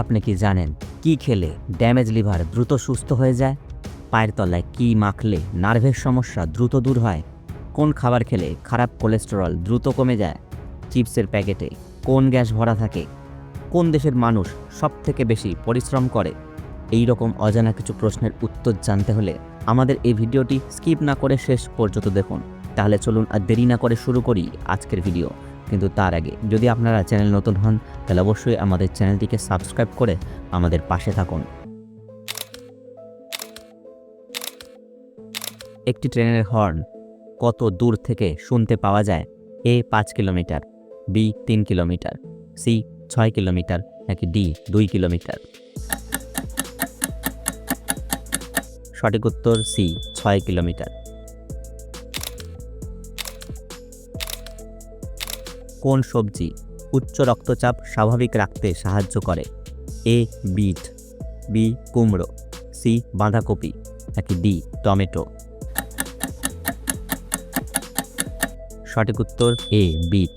আপনি কি জানেন কি খেলে ড্যামেজ লিভার দ্রুত সুস্থ হয়ে যায়? পায়ের তলায় কি মাখলে নার্ভের সমস্যা দ্রুত দূর হয়? কোন খাবার খেলে খারাপ কোলেস্টেরল দ্রুত কমে যায়? চিপসের প্যাকেটে কোন গ্যাস ভরা থাকে? কোন দেশের মানুষ সব থেকে বেশি পরিশ্রম করে? এই রকম অজানা কিছু প্রশ্নের উত্তর জানতে হলে আমাদের এই ভিডিওটি স্কিপ না করে শেষ পর্যন্ত দেখুন। তাহলে চলুন আর দেরি না করে শুরু করি আজকের ভিডিও। কিন্তু তার আগে যদি আপনারা চ্যানেল নতুন হন, তাহলে অবশ্যই আমাদের চ্যানেলটিকে সাবস্ক্রাইব করে আমাদের পাশে থাকুন। একটি ট্রেনের হর্ন কত দূর থেকে শুনতে পাওয়া যায়? এ পাঁচ কিলোমিটার, বি তিন কিলোমিটার, সি ছয় কিলোমিটার, নাকি ডি দুই কিলোমিটার? সঠিক উত্তর সি ছয় কিলোমিটার। কোন সবজি উচ্চ রক্তচাপ স্বাভাবিক রাখতে সাহায্য করে? এ, বিট, বি, কুমড়ো, সি, বাঁধাকপি, নাকি ডি, টমেটো? সঠিক উত্তর এ, বিট।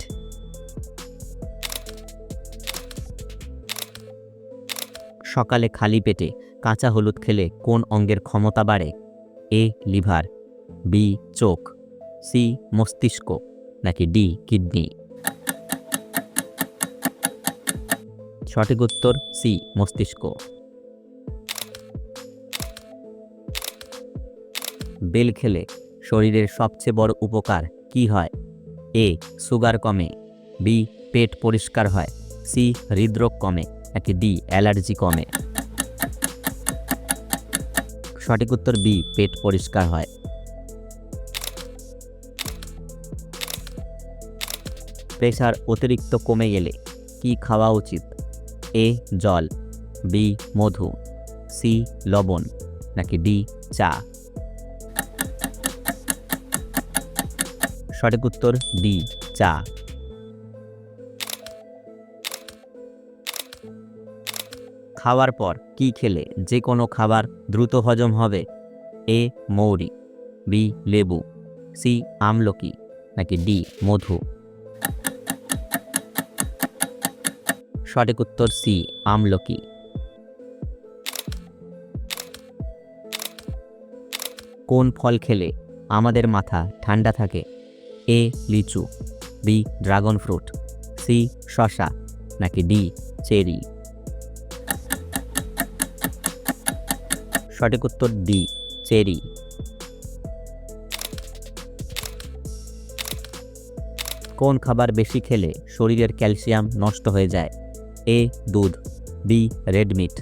সকালে খালি পেটে কাঁচা হলুদ খেলে কোন অঙ্গের ক্ষমতা বাড়ে? এ, লিভার, বি, চোখ, সি, মস্তিষ্ক, নাকি ডি, কিডনি? সঠিক উত্তর সি, মস্তিষ্ক। বেল খেলে শরীরের সবচেয়ে বড় উপকার কি হয়? এ, সুগার কমে। বি, পেট পরিষ্কার হয়। সি, হৃদরোগ কমে। নাকি ডি, অ্যালার্জি কমে। সঠিক উত্তর বি, পেট পরিষ্কার হয়। প্রেশার অতিরিক্ত কমে গেলে কি খাওয়া উচিত? এ জল, বি মধু, সি লবণ, নাকি ডি চা? সঠিক উত্তর ডি, চা। খাওয়ার পর কি খেলে যে কোনো খাবার দ্রুত হজম হবে? এ মৌরি, বি লেবু, সি আমলকি, নাকি ডি মধু? সঠিক উত্তর সি, আমলকি। কোন ফল খেলে আমাদের মাথা ঠান্ডা থাকে? এ, লিচু, বি, ড্রাগন ফ্রুট, সি শশা নাকি ডি, চেরি? সঠিক উত্তর ডি, চেরি। কোন খাবার বেশি খেলে শরীরের ক্যালসিয়াম নষ্ট হয়ে যায়? এ দুধ, বি রেড মিট,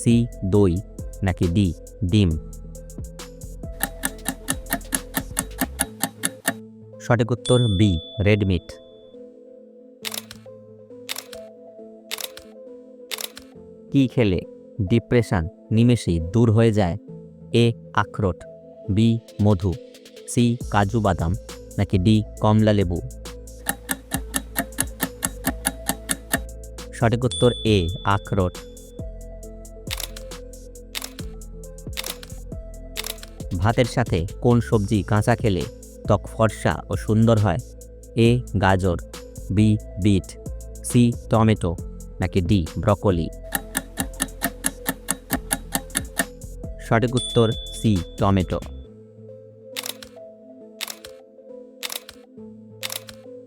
সি দই, নাকি ডি ডিম? সঠিক উত্তর বি, রেড মিট। কি খেলে ডিপ্রেশন নিমেষেই দূর হয়ে যায়? এ আখরোট, বি মধু, সি কাজু বাদাম, নাকি ডি কমলা লেবু সঠিক উত্তর এ আখরোট ভাতের সাথে কোন সবজি কাঁচা খেলে ত্বক ফর্সা ও সুন্দর হয়? এ, গাজর, বি, বিট, সি, টমেটো, নাকি ডি, ব্রকলি? সঠিক উত্তর সি, টমেটো।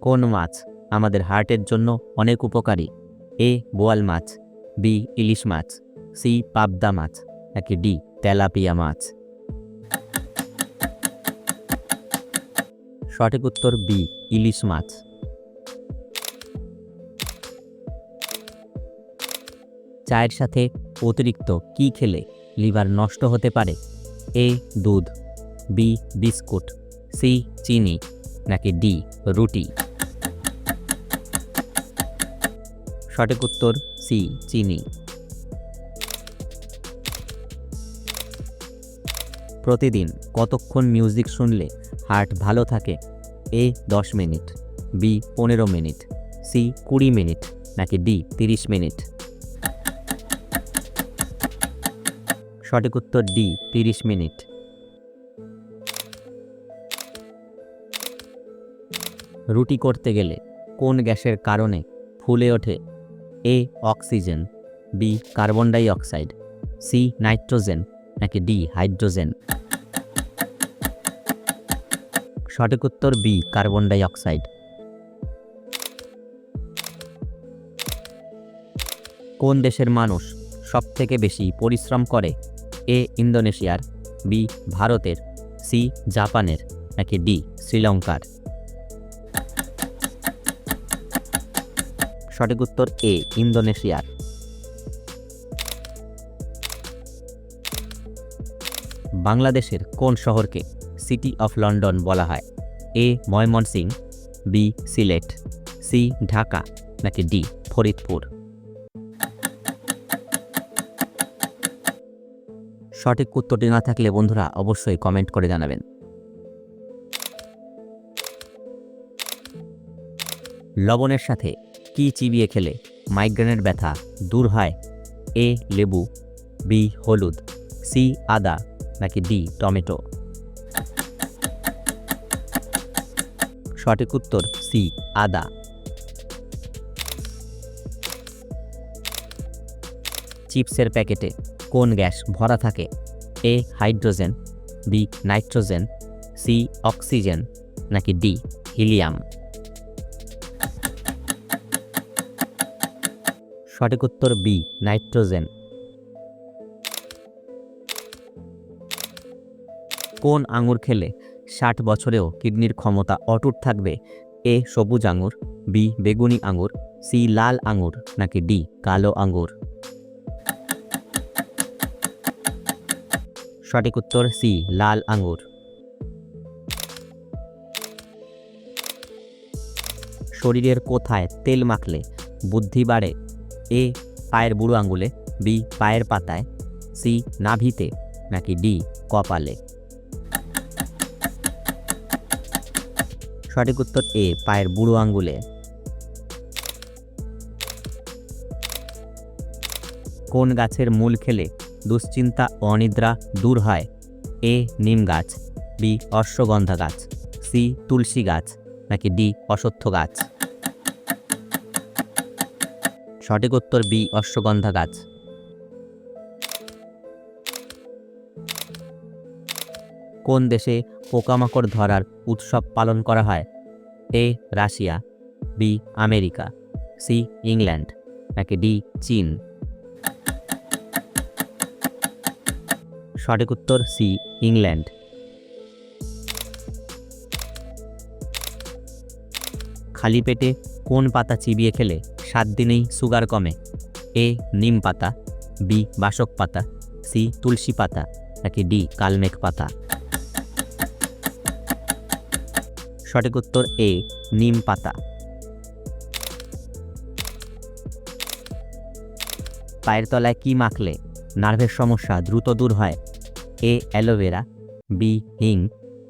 কোন মাছ আমাদের হার্টের জন্য অনেক উপকারী? এ বোয়াল মাছ, বি ইলিশ মাছ, সি পাবদা মাছ নাকি ডি তেলাপিয়া মাছ। সঠিক উত্তর বি ইলিশ মাছ। চায়ের সাথে অতিরিক্ত কি খেলে লিভার নষ্ট হতে পারে? এ দুধ, বি বিস্কুট, সি চিনি, নাকি ডি রুটি? সঠিক উত্তর সি, চিনি। প্রতিদিন কতক্ষণ মিউজিক শুনলে হার্ট ভালো থাকে? এ, দশ মিনিট, বি, পনেরো মিনিট, সি, কুড়ি মিনিট, নাকি ডি, তিরিশ মিনিট? সঠিক উত্তর ডি, তিরিশ মিনিট। রুটি করতে গেলে কোন গ্যাসের কারণে ফুলে ওঠে? A oxygen B carbon dioxide C nitrogen নাকি ডি হাইড্রোজেন সঠিক উত্তর বি কার্বন ডাই অক্সাইড কোন দেশের মানুষ সবথেকে বেশি পরিশ্রম করে? এ ইন্দোনেশিয়ার বি ভারতের সি জাপানের, নাকি ডি শ্রীলঙ্কার? সঠিক উত্তর এ, ইন্দোনেশিয়ার। বাংলাদেশের কোন শহরকে সিটি অফ লন্ডন বলা হয়? A Mymensingh B, Sylhet, C, Dhaka, নাকি ডি, ফরিদপুর? সঠিক উত্তরটি না থাকলে বন্ধুরা অবশ্যই কমেন্ট করে জানাবেন। লবণের সাথে কি চিবিয়ে খেলে? মাইগ্রেনের ব্যথা, দূর হয়। এ, লেবু, বি, হলুদ, সি, আদা, নাকি ডি, টমেটো? সঠিক উত্তর, সি, আদা। চিপসের প্যাকেটে কোন গ্যাস ভরা থাকে? A, hydrogen, B, nitrogen, C, oxygen, নাকি ডি, হিলিয়াম? সঠিক উত্তর বি, নাইট্রোজেন। কোন আঙুর খেলে ষাট বছরেও কিডনির ক্ষমতা অটুট থাকবে? এ, সবুজ আঙুর, বি, বেগুনি আঙুর, সি, লাল আঙুর, নাকি ডি, কালো আঙুর? সঠিক উত্তর সি, লাল আঙুর। শরীরের কোথায় তেল মাখলে বুদ্ধি বাড়ে? এ পায়ের বুড়ো আঙুলে বি পায়ের পাতায়, সি নাভিতে, নাকি ডি কপালে? সঠিক উত্তর এ, পায়ের বুড়ো আঙ্গুলে। কোন গাছের মূল খেলে দুশ্চিন্তা, অনিদ্রা দূর হয়? এ নিম গাছ, বি অশ্বগন্ধা গাছ, সি তুলসী গাছ, নাকি ডি অশ্বত্থ গাছ? সঠিক উত্তর বি, অশ্বগন্ধা গাছ। কোন দেশে পোকামাকড় ধরার উৎসব পালন করা হয়? A, Russia. B, America. C, England. নাকি ডি, চীন। সঠিক উত্তর সি, ইংল্যান্ড। খালি পেটে কোন পাতা চিবিয়ে খেলে? সাত দিনেই সুগার কমে। এ, নিম পাতা, বি, বাসক পাতা, সি, তুলসী পাতা, নাকি ডি, কালমেঘ পাতা। সঠিক উত্তর এ, নিম পাতা। পায়ের তলায় কি মাখলে নার্ভের সমস্যা দ্রুত দূর হয়? এ, অ্যালোভেরা, বি, হিং,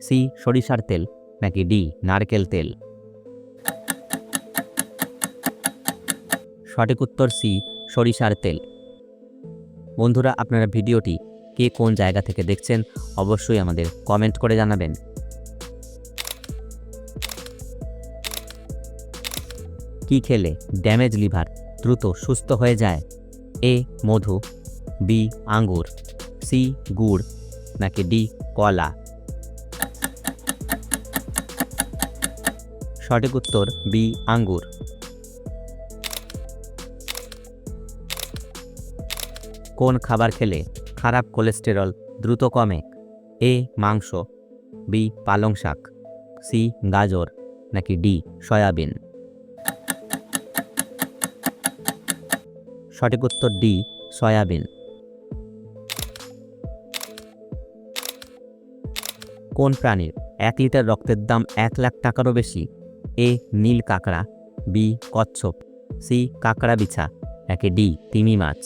সি, সরিষার তেল, নাকি ডি, নারকেল তেল। সঠিক উত্তর সি, সরিষার তেল। বন্ধুরা, আপনারা ভিডিওটি কে কোন জায়গা থেকে দেখছেন অবশ্যই আমাদের কমেন্ট করে জানাবেন। কি খেলে ড্যামেজ লিভার দ্রুত সুস্থ হয়ে যায়? এ, মধু, বি, আঙ্গুর, সি, গুড়, নাকি ডি, কলা? সঠিক উত্তর বি, আঙ্গুর। কোন খাবার খেলে খারাপ কোলেস্টেরল দ্রুত কমে? এ, মাংস, বি, পালং শাক, সি, গাজর, নাকি ডি, সয়াবিন? সঠিক উত্তর ডি, সয়াবিন। কোন প্রাণীর এক লিটার রক্তের দাম এক লাখ টাকারও বেশি? এ, নীল কাঁকড়া, বি, কচ্ছপ, সি, কাঁকড়া বিছা, নাকি ডি, তিমি মাছ?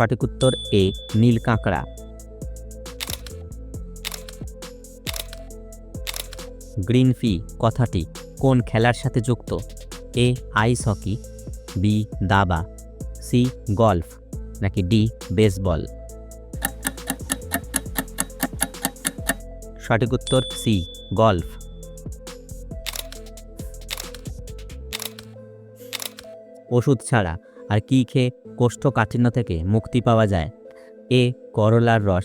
সঠিক উত্তর এ, নীল কাঁকড়া। গ্রিন ফি, কথাটি, কোন খেলার সাথে যুক্ত? এ, আইস হকি, বি, দাবা, সি, গল্ফ, নাকি ডি, বেসবল? সঠিক উত্তর সি, গল্ফ। ওষুধ ছাড়া আর কী খেয়ে কোষ্ঠকাঠিন্য থেকে মুক্তি পাওয়া যায়? এ. করলার রস।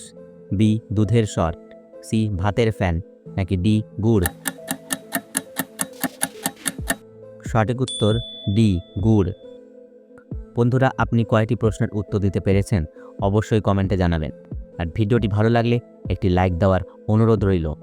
বি. দুধের শট সি. ভাতের ফ্যান। নাকি ডি. গুড়? সঠিক উত্তর ডি. গুড়। বন্ধুরা, আপনি কয়টি প্রশ্নের উত্তর দিতে পেরেছেন? অবশ্যই কমেন্টে জানাবেন। আর ভিডিওটি ভালো লাগলে একটি লাইক দেওয়ার অনুরোধ রইল।